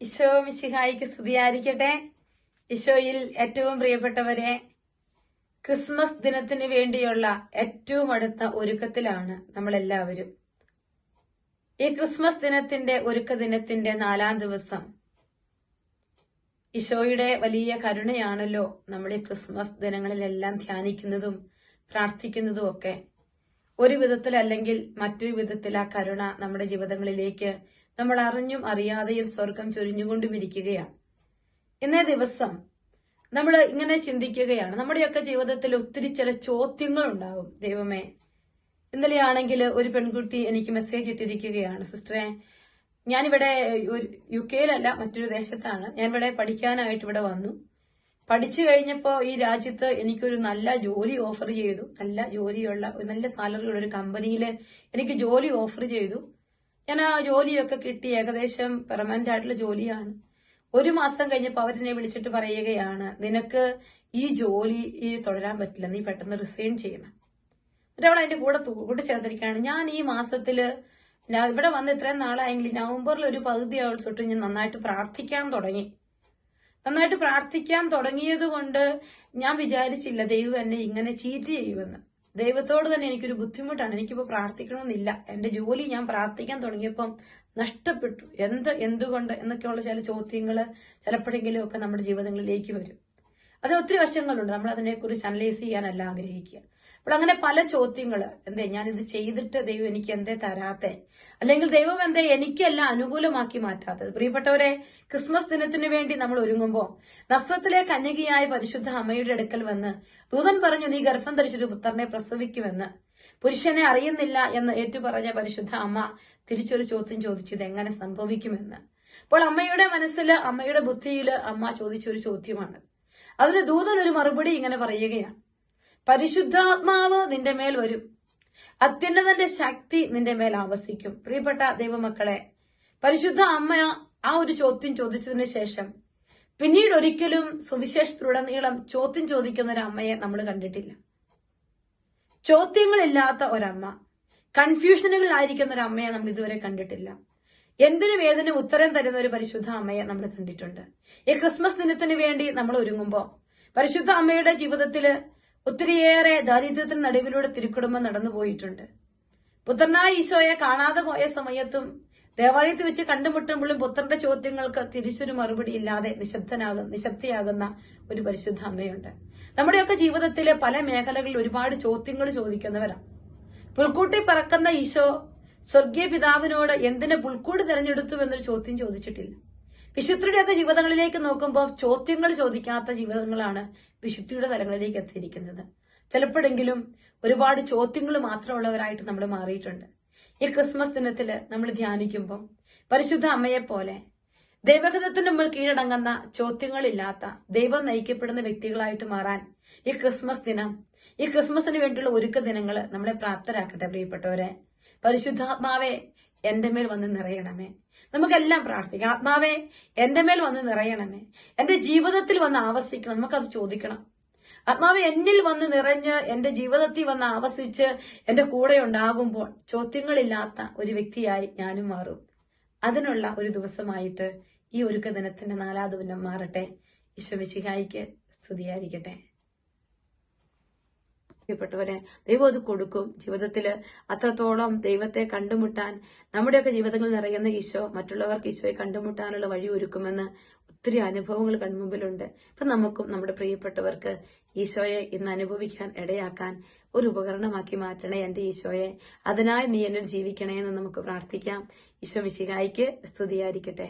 ഈശോ മിശിഹായിക്ക് സ്തുതിയായിരിക്കട്ടെ. ഈശോയിൽ ഏറ്റവും പ്രിയപ്പെട്ടവരെ ക്രിസ്മസ് ദിനത്തിന് വേണ്ടിയുള്ള ഏറ്റവും അടുത്ത ഒരുക്കത്തിലാണ് നമ്മളെല്ലാവരും. ഈ ക്രിസ്മസ് ദിനത്തിന്റെ ഒരുക്ക ദിനത്തിന്റെ നാലാം ദിവസം ഈശോയുടെ വലിയ കരുണയാണല്ലോ നമ്മൾ ഈ ക്രിസ്മസ് ദിനങ്ങളിലെല്ലാം ധ്യാനിക്കുന്നതും പ്രാർത്ഥിക്കുന്നതും ഒക്കെ. ഒരു വിധത്തിൽ അല്ലെങ്കിൽ മറ്റൊരു വിധത്തിൽ ആ കരുണ നമ്മുടെ ജീവിതങ്ങളിലേക്ക് നമ്മൾ അറിഞ്ഞും അറിയാതെയും സ്വർഗം ചൊരിഞ്ഞുകൊണ്ടും ഇരിക്കുകയാണ്. ഇന്നേ ദിവസം നമ്മൾ ഇങ്ങനെ ചിന്തിക്കുകയാണ്. നമ്മുടെയൊക്കെ ജീവിതത്തിൽ ഒത്തിരി ചില ചോദ്യങ്ങൾ ഉണ്ടാവും ദൈവമേ ഇന്നലെയാണെങ്കിൽ ഒരു പെൺകുട്ടി എനിക്ക് മെസ്സേജ് ഇട്ടിരിക്കുകയാണ്. സിസ്റ്ററെ ഞാനിവിടെ യു കെയിലല്ല മറ്റൊരു ദേശത്താണ്. ഞാൻ ഇവിടെ പഠിക്കാനായിട്ട് ഇവിടെ വന്നു. പഠിച്ചു കഴിഞ്ഞപ്പോൾ ഈ രാജ്യത്ത് എനിക്കൊരു നല്ല ജോലി ഓഫർ ചെയ്തു. നല്ല ജോലിയുള്ള നല്ല സാലറിയുള്ള ഒരു കമ്പനിയിൽ എനിക്ക് ജോലി ഓഫർ ചെയ്തു. ഞാൻ ആ ജോലിയൊക്കെ കിട്ടി. ഏകദേശം പെർമനന്റ് ആയിട്ടുള്ള ജോലിയാണ്. ഒരു മാസം കഴിഞ്ഞപ്പോൾ അവരെന്നെ വിളിച്ചിട്ട് പറയുകയാണ് നിനക്ക് ഈ ജോലി തുടരാൻ പറ്റില്ല. നീ പെട്ടെന്ന് റിസൈൻ ചെയ്യണം. എന്നിട്ട് അവൾ അതിന്റെ കൂടെ കൂട്ടി ചേർത്തിരിക്കുകയാണ് ഞാൻ ഈ മാസത്തിൽ ഇവിടെ വന്ന് ഇത്രയും നാളായെങ്കിൽ നവംബറിൽ ഒരു പകുതി ആൾ ഞാൻ നന്നായിട്ട് പ്രാർത്ഥിക്കാൻ തുടങ്ങി. നന്നായിട്ട് പ്രാർത്ഥിക്കാൻ തുടങ്ങിയത് കൊണ്ട് ഞാൻ വിചാരിച്ചില്ല ദൈവം എന്നെ ഇങ്ങനെ ചീറ്റ് ചെയ്യുമെന്ന്. ദൈവത്തോട് തന്നെ എനിക്കൊരു ബുദ്ധിമുട്ടാണ്. എനിക്കിപ്പോൾ പ്രാർത്ഥിക്കണമെന്നില്ല. എന്റെ ജോലി ഞാൻ പ്രാർത്ഥിക്കാൻ തുടങ്ങിയപ്പം നഷ്ടപ്പെട്ടു. എന്ത് എന്തുകൊണ്ട് എന്നൊക്കെയുള്ള ചില ചോദ്യങ്ങൾ ചിലപ്പോഴെങ്കിലും ഒക്കെ നമ്മുടെ ജീവിതങ്ങളിലേക്ക് വരും. അത് ഒത്തിരി വശങ്ങളുണ്ട്. നമ്മൾ അതിനെക്കുറിച്ച് അനലൈസ് ചെയ്യാനല്ല ആഗ്രഹിക്കുക. അപ്പോൾ അങ്ങനെ പല ചോദ്യങ്ങൾ എന്തേ ഞാൻ ഇത് ചെയ്തിട്ട് ദൈവം എനിക്ക് എന്തേ തരാത്തെ? അല്ലെങ്കിൽ ദൈവം എന്തേ എനിക്കല്ല അനുകൂലമാക്കി മാറ്റാത്തത് പ്രിയപ്പെട്ടവരെ ക്രിസ്മസ് ദിനത്തിന് വേണ്ടി നമ്മൾ ഒരുങ്ങുമ്പോൾ നസ്രത്തിലെ കന്യകയായ പരിശുദ്ധ അമ്മയുടെ അടുക്കൽ വന്ന് ദൂതൻ പറഞ്ഞു നീ ഗർഭം ധരിച്ചൊരു പുത്രനെ പ്രസവിക്കുമെന്ന്. പുരുഷനെ അറിയുന്നില്ല എന്ന് ഏറ്റുപറഞ്ഞ പരിശുദ്ധ അമ്മ തിരിച്ചൊരു ചോദ്യം ചോദിച്ചത് എങ്ങനെ സംഭവിക്കുമെന്ന്? അപ്പോൾ അമ്മയുടെ മനസ്സിൽ അമ്മയുടെ ബുദ്ധിയിൽ അമ്മ ചോദിച്ചൊരു ചോദ്യമാണ് അതിന് ദൂതൻ ഒരു മറുപടി ഇങ്ങനെ പറയുകയാണ്. പരിശുദ്ധാത്മാവ് നിന്റെ മേൽ വരും. അത്യുന്നതന്റെ ശക്തി നിന്റെ മേൽ ആവസിക്കും. പ്രിയപ്പെട്ട ദൈവമക്കളെ പരിശുദ്ധ അമ്മ ആ ഒരു ചോദ്യം ചോദിച്ചതിന് ശേഷം പിന്നീട് ഒരിക്കലും സുവിശേഷത്തിലുടനീളം ചോദ്യം ചോദിക്കുന്ന ഒരു അമ്മയെ നമ്മൾ കണ്ടിട്ടില്ല. ചോദ്യങ്ങളില്ലാത്ത ഒരമ്മ കൺഫ്യൂഷനുകളിലായിരിക്കുന്ന ഒരു അമ്മയെ നമ്മൾ ഇതുവരെ കണ്ടിട്ടില്ല. എന്തിനു വേദന ഉത്തരം തരുന്ന ഒരു പരിശുദ്ധ അമ്മയെ നമ്മൾ കണ്ടിട്ടുണ്ട്. ഈ ക്രിസ്മസ് ദിനത്തിന് വേണ്ടി നമ്മൾ ഒരുങ്ങുമ്പോൾ പരിശുദ്ധ അമ്മയുടെ ജീവിതത്തിൽ ഒത്തിരിയേറെ ദാരിദ്ര്യത്തിന് നടുവിലൂടെ തിരുക്കുടുംബം നടന്നു പോയിട്ടുണ്ട്. പുത്രനായ ഈശോയെ കാണാതെ പോയ സമയത്തും ദേവാലയത്തിൽ വെച്ച് കണ്ടുമുട്ടുമ്പോഴും പുത്രന്റെ ചോദ്യങ്ങൾക്ക് തിരിച്ചൊരു മറുപടി ഇല്ലാതെ നിശബ്ദനാകും നിശബ്ദയാകുന്ന ഒരു പരിശുദ്ധ അമ്മയുണ്ട്. നമ്മുടെയൊക്കെ ജീവിതത്തിലെ പല മേഖലകളിൽ ഒരുപാട് ചോദ്യങ്ങൾ ചോദിക്കുന്നവരാണ് പുൽക്കൂട്ടി പറക്കുന്ന ഈശോ സ്വർഗീയ പിതാവിനോട് എന്തിനെ പുൽക്കൂട് തിരഞ്ഞെടുത്തു എന്നൊരു ചോദ്യം ചോദിച്ചിട്ടില്ല. വിശുദ്ധിയുടെയൊക്കെ ജീവിതങ്ങളിലേക്ക് നോക്കുമ്പോൾ ചോദ്യങ്ങൾ ചോദിക്കാത്ത ജീവിതങ്ങളാണ് വിശുദ്ധിയുടെ തലങ്ങളിലേക്ക് എത്തിയിരിക്കുന്നത്. ചിലപ്പോഴെങ്കിലും ഒരുപാട് ചോദ്യങ്ങൾ മാത്രമുള്ളവരായിട്ട് നമ്മൾ മാറിയിട്ടുണ്ട്. ഈ ക്രിസ്മസ് ദിനത്തിൽ നമ്മൾ ധ്യാനിക്കുമ്പോൾ പരിശുദ്ധ അമ്മയെ പോലെ ദൈവഗതത്തിന് മുമ്പിൽ കീഴടങ്ങുന്ന ചോദ്യങ്ങളില്ലാത്ത ദൈവം നയിക്കപ്പെടുന്ന വ്യക്തികളായിട്ട് മാറാൻ ഈ ക്രിസ്മസ് ദിനം ഈ ക്രിസ്മസിന് വേണ്ടിയുള്ള ഒരുക്ക ദിനങ്ങൾ നമ്മളെ പ്രാപ്തരാക്കട്ടെ പ്രിയപ്പെട്ടവരെ. പരിശുദ്ധാത്മാവെ എന്റെ മേൽ വന്ന് നിറയണമേ. നമുക്കെല്ലാം പ്രാർത്ഥിക്കാം. ആത്മാവെ എന്റെ മേൽ വന്ന് നിറയണമേ. എന്റെ ജീവിതത്തിൽ വന്ന് ആവസിക്കണം. നമുക്കത് ചോദിക്കണം. ആത്മാവ് എന്നിൽ വന്ന് നിറഞ്ഞ് എന്റെ ജീവിതത്തിൽ വന്ന് ആവസിച്ച് എന്റെ കൂടെ ഉണ്ടാകുമ്പോൾ ചോദ്യങ്ങളില്ലാത്ത ഒരു വ്യക്തിയായി ഞാനും മാറും. അതിനുള്ള ഒരു ദിവസമായിട്ട് ഈ ഒരുക്ക ദിനത്തിന്റെ നാലാം ദിവസം മാറട്ടെ. ഈശ്വമിശിഹായിക്ക് സ്തുതിയായിരിക്കട്ടെ. പ്രിയപ്പെട്ടവരെ ദൈവം അത് കൊടുക്കും. ജീവിതത്തിൽ അത്രത്തോളം ദൈവത്തെ കണ്ടുമുട്ടാൻ നമ്മുടെയൊക്കെ ജീവിതങ്ങളിൽ നിറയുന്ന ഈശോ മറ്റുള്ളവർക്ക് ഈശോയെ കണ്ടുമുട്ടാനുള്ള വഴി ഒരുക്കുമെന്ന് ഒത്തിരി അനുഭവങ്ങൾ കൺമുമ്പിലുണ്ട്. ഇപ്പൊ നമുക്കും നമ്മുടെ പ്രിയപ്പെട്ടവർക്ക് ഈശോയെ ഇന്ന് അനുഭവിക്കാൻ ഇടയാക്കാൻ ഒരു ഉപകരണമാക്കി മാറ്റണേ എന്റെ ഈശോയെ. അതിനായി നീ എന്നിൽ ജീവിക്കണേ എന്ന് നമുക്ക് പ്രാർത്ഥിക്കാം. ഈശോ മിശികായിക്ക് സ്തുതിയായിരിക്കട്ടെ.